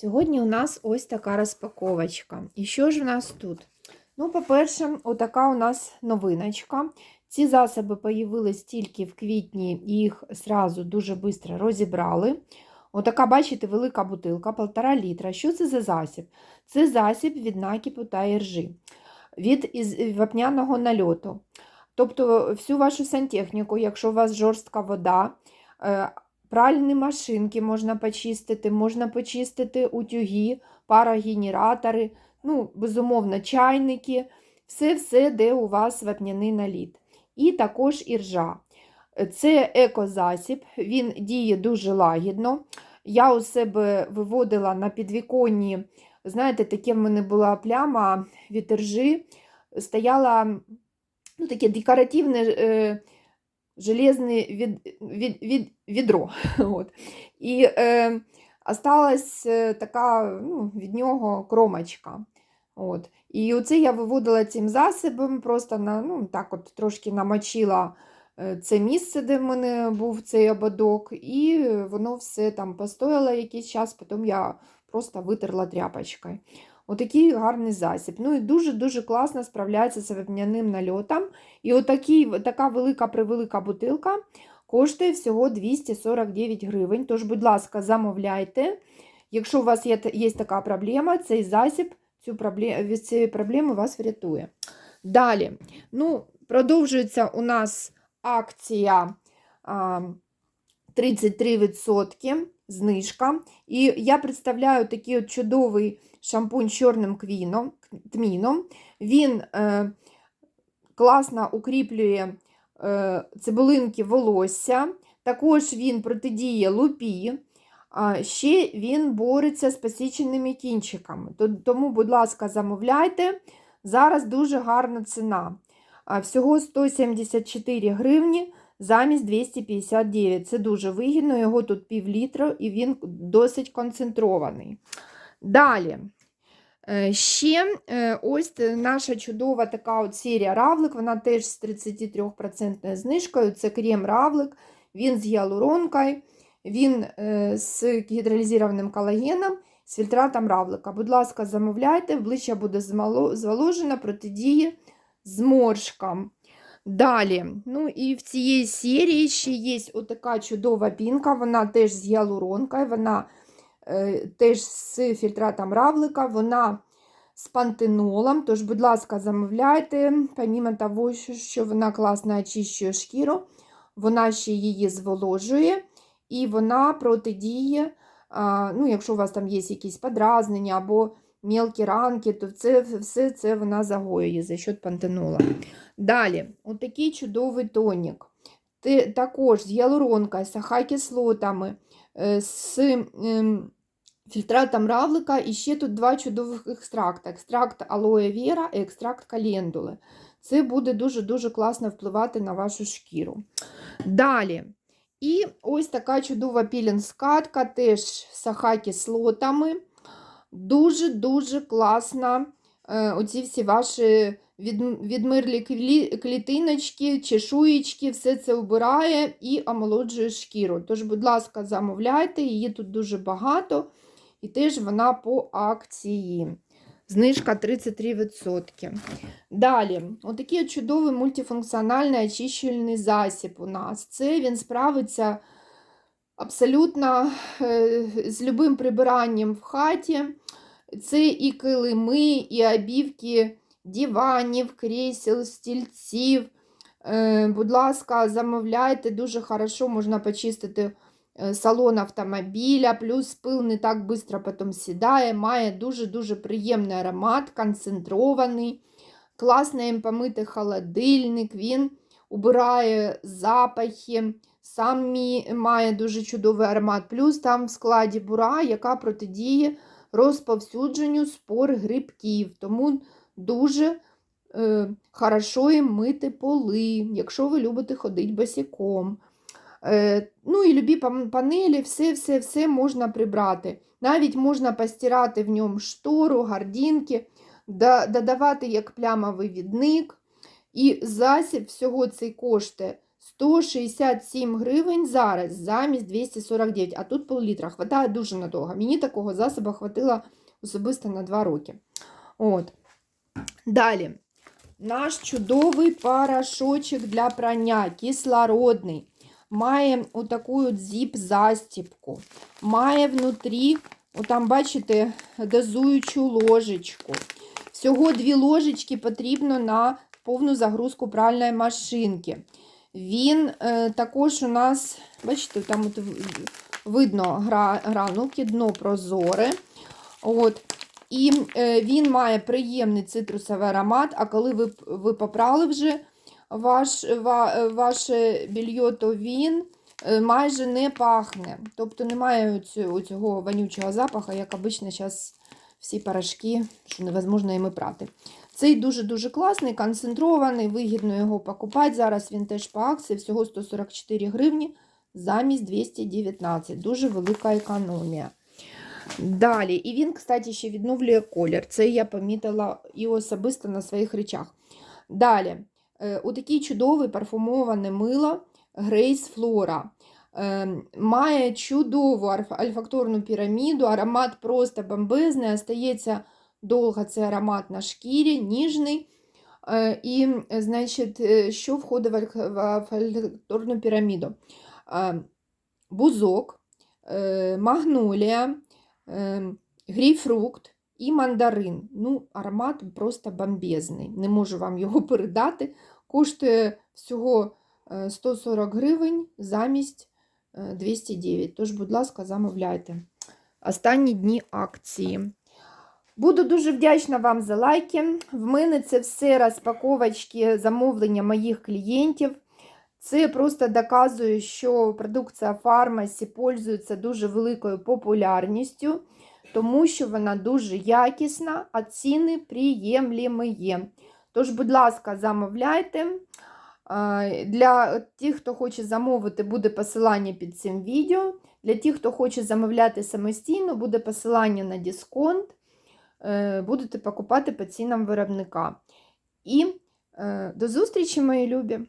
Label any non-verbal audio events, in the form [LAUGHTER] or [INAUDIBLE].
Сьогодні у нас ось така розпаковочка. І що ж у нас тут? Ну, по-перше, отака у нас новиночка. Ці засоби появились тільки в квітні, їх зразу дуже швидко розібрали. Отака, бачите, велика бутилка, 1,5 літра. Що це за засіб? Це засіб від накипу та іржи, від вапняного нальоту. Тобто всю вашу сантехніку, якщо у вас жорстка вода, е, пральні машинки можна почистити, можна почистити утюги, парогенератори, ну, безумовно, чайники, все-все, де у вас вапняний наліт. І також іржа. Це екозасіб, він діє дуже лагідно. Я у себе виводила на підвіконні, знаєте, таке в мене була пляма від іржи, стояла ну, таке декоративне е, железне від, від, від, відро. [LAUGHS] От. І е, осталась е, така ну, від нього кромочка. От. І оце я виводила цим засобом, просто на, ну, так от трошки намочила е, це місце, де в мене був цей ободок, і воно все там постояло якийсь час, потім я просто витерла тряпочкою. Отакий гарний засіб. Ну і дуже-дуже класно справляється з вапняним нальотом. І отакий, така велика-превелика бутилка коштує всього 249 гривень. Тож, будь ласка, замовляйте. Якщо у вас є, є така проблема, цей засіб цю проблему, від цієї проблеми вас врятує. Далі, ну, продовжується у нас акція а, 33% знижка. І я представляю такий от чудовий шампунь з чорним квіном, тміном. Він е, класно укріплює е, цибулинки волосся, також він протидіє лупі. А ще він бореться з посіченими кінчиками. Тому, будь ласка, замовляйте. Зараз дуже гарна ціна. Всього 174 гривні замість 259. Це дуже вигідно, його тут пів літра і він досить концентрований. Далі. Ще ось наша чудова така от серія равлик, вона теж з 33% знижкою. Це крем равлик, він з гіалуронкою. Він з гідролізованим колагеном, з фільтратом равлика. Будь ласка, замовляйте, обличчя буде зволожено, протидіє зморшкам. Далі, ну і в цієї серії ще є отака чудова пінка, вона теж з гіалуронкою, вона е, теж з фільтратом равлика, вона з пантенолом. Тож, будь ласка, замовляйте, помімо того, що вона класно очищує шкіру, вона ще її зволожує. І вона протидіє, ну, якщо у вас там є якісь подразнення або мілкі ранки, то це, все це вона загоює за счет пантенола. Далі, отакий чудовий тонік. Також з гіалуронкою, з ахакислотами, з ем, фільтратом равлика. І ще тут два чудових екстракти: екстракт алоє віра і екстракт календули. Це буде дуже-дуже класно впливати на вашу шкіру. Далі. І ось така чудова пілінг-скатка, теж з ахакислотами. Дуже-дуже класна. Е, оці всі ваші відмирлі клітиночки, чешуєчки, все це вбирає і омолоджує шкіру. Тож, будь ласка, замовляйте, її тут дуже багато, і теж вона по акції. Знижка 33%. Далі, отакий чудовий мультифункціональний очищувальний засіб у нас. Це він справиться абсолютно е, з любим прибиранням в хаті. Це і килими, і обівки диванів, крісел, стільців. Е, будь ласка, замовляйте, дуже хорошо можна почистити. Э, салон автомобіля, плюс пил не так швидко потім сідає, має дуже-дуже приємний аромат, концентрований, класно їм помити холодильник, він убирає запахи, сам має дуже чудовий аромат, плюс там в складі бура, яка протидіє розповсюдженню спор грибків. Тому дуже е, хорошо їм мити поли, якщо ви любите ходити босиком. Е, ну і любі панелі, все-все-все можна прибрати. Навіть можна постирати в ньому штору, гардінки, додавати як плямовий відник. І засіб всього цей коштує 167 гривень зараз замість 249, а тут пол-літра. Хватає дуже надовго. Мені такого засобу хватило особисто на 2 роки. От. Далі. Наш чудовий порошочок для прання, кислородний. Має отаку от зіп-застіпку. Має внутрі, отам, бачите, дозуючу ложечку. Всього дві ложечки потрібно на повну загрузку пральної машинки. Він е, також у нас, бачите, там от видно гра, гранулки, дно прозоре. От. І е, він має приємний цитрусовий аромат, а коли ви, ви попрали вже ваш, ва, ваше більйо, то він е, майже не пахне. Тобто немає цього, цього вонючого запаху, як обично зараз всі порошки, що невозможно іми прати. Цей дуже-дуже класний, концентрований, вигідно його покупати. Зараз він теж по акції, всього 144 гривні замість 219. Дуже велика економія. Далі, і він, кстати, ще відновлює колір. Це я помітила і особисто на своїх речах. Далі, е, отакий чудовий парфумоване мило Flora. Е, Має чудову альфакторну піраміду, аромат просто бомбезний, остається довго цей аромат на шкірі, ніжний. Е, І, е, значить, е, що входить в альфакторну піраміду? Бузок, магнолія, грейпфрукт і мандарин. Ну, аромат просто бомбезний. Не можу вам його передати. Коштує всього е, 140 гривень замість е, 209. Тож, будь ласка, замовляйте. Останні дні акції. Буду дуже вдячна вам за лайки. В мене це все розпаковочки замовлення моїх клієнтів. Це просто доказує, що продукція фармасі пользується дуже великою популярністю, тому що вона дуже якісна, а ціни приємлімі є. Тож, будь ласка, замовляйте. Для тих, хто хоче замовити, буде посилання під цим відео. Для тих, хто хоче замовляти самостійно, буде посилання на дисконт. Е, Будете покупати по цінам виробника. І е, до зустрічі, мої любі!